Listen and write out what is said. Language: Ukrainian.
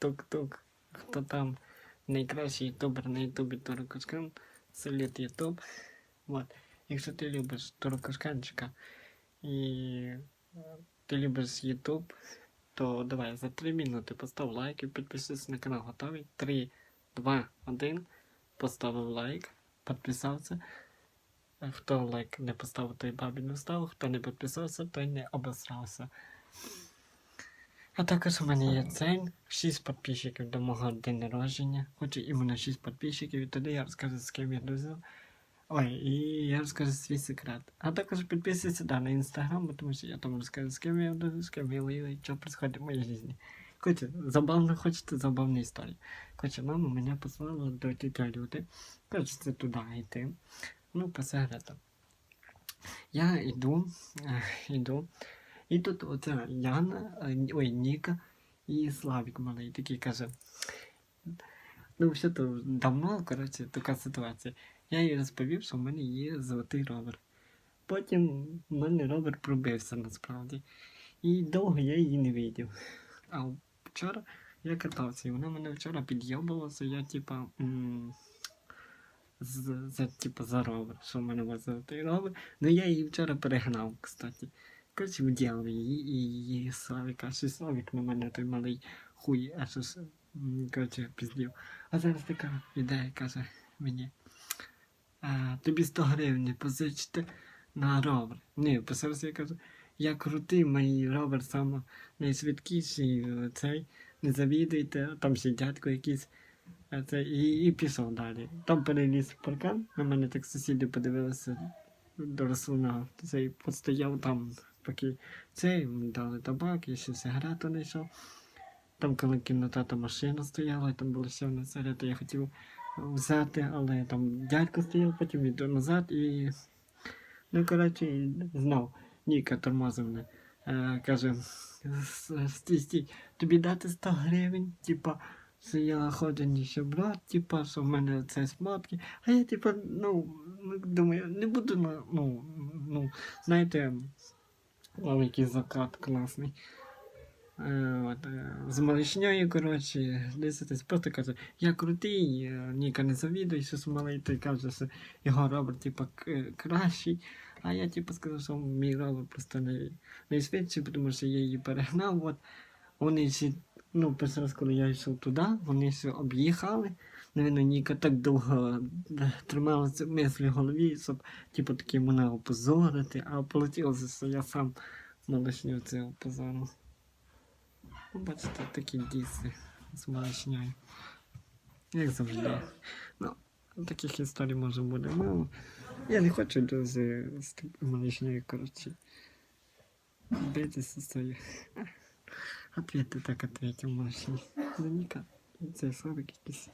тук-тук. Хто там найкращий ютубер на ютубі Туркошкан, Салют Ютуб. Вот. Якщо ти любиш Туркошканчика і е, ти любиш Ютуб, то давай за 3 минути постав лайк і підпишись на канал. Готовий? 3, 2, 1. Поставив лайк, підписався. Хто лайк не поставив, той бабі не встав, хто не підписався, той не обосрався. А також у мене є цель 6 підписчиків до мого день народження. Хочу іменно 6 підписчиків, і тоді я розкажу, з ким я друзів. Ой, і я розкажу свій секрет. А також підписуйся да, на інстаграм, тому що я там розкажу, з ким я дружу, з ким я воюю, що відбувається в моїй житті. Короче, забавно хочете забавні історії. Короче, мама мене послала до тітя Люди. Короче, це туди йти. Ну, по секрету. Я йду, йду. І тут оця Яна, е, ой, Ніка і Славік малий такий каже. Ну, все то давно, коротше, така ситуація. Я їй розповів, що в мене є золотий ровер. Потім в мене ровер пробився насправді. І довго я її не видів. А вчора я катався, і вона мене вчора під'єбувалася, я типа. М- з, за, типа, за ровер, що в мене був золотий ровер. Ну я її вчора перегнав, кстати. Коротше, вдіяв її і її Славіка. Що Славік на мене той малий хуй, а що ж, коротше, піздів. А зараз така ідея каже мені. А, тобі 100 гривень позичити на ровер. Ні, по я кажу, я крутий, мій ровер саме найшвидкіший е, цей. Не завідуйте, там ще дядько якийсь. Це, і, і пішов далі. Там переліз паркан, на мене так сусіди подивилися до рослинного. Цей постояв там, поки цей дали табак, я ще сигарету знайшов. Там коли кінотата машина стояла, там була ще одна сигарета, я хотів взяти, але там дядько стояв, потім йду назад і. Ну, коротше, і знав. Ніка тормозив мене. Е, каже, «С- стій, стій, тобі дати 100 гривень, типа, що я ходжу ніщеброд, типа, що в мене це шмотки. А я, типа, ну, думаю, не буду, ну, ну, знаєте, там якийсь закат класний. Е, от, е, з малишньою, коротше, десь просто каже, я крутий, е, Ніка не завідуй, що малий, той каже, що його робот, типа, кращий. А я, типу, сказав, що мій робот просто не, найшвидший, тому що я її перегнав. От. Вони ще, ну, перший раз, коли я йшов туди, вони ще об'їхали. Навіть Ніка так довго е, тримала ці мислі в голові, щоб, типу, таки мене опозорити, а полетіло, що я сам малишню це опозорив. Ну, бачите, такі діси з малишньою. Як завжди. Ну, таких історій може буде мало. Я не хочу дуже з такою малишньою, коротше. Битися з цією. Ответи так ответив малышні. Даніка, це слабик якийсь.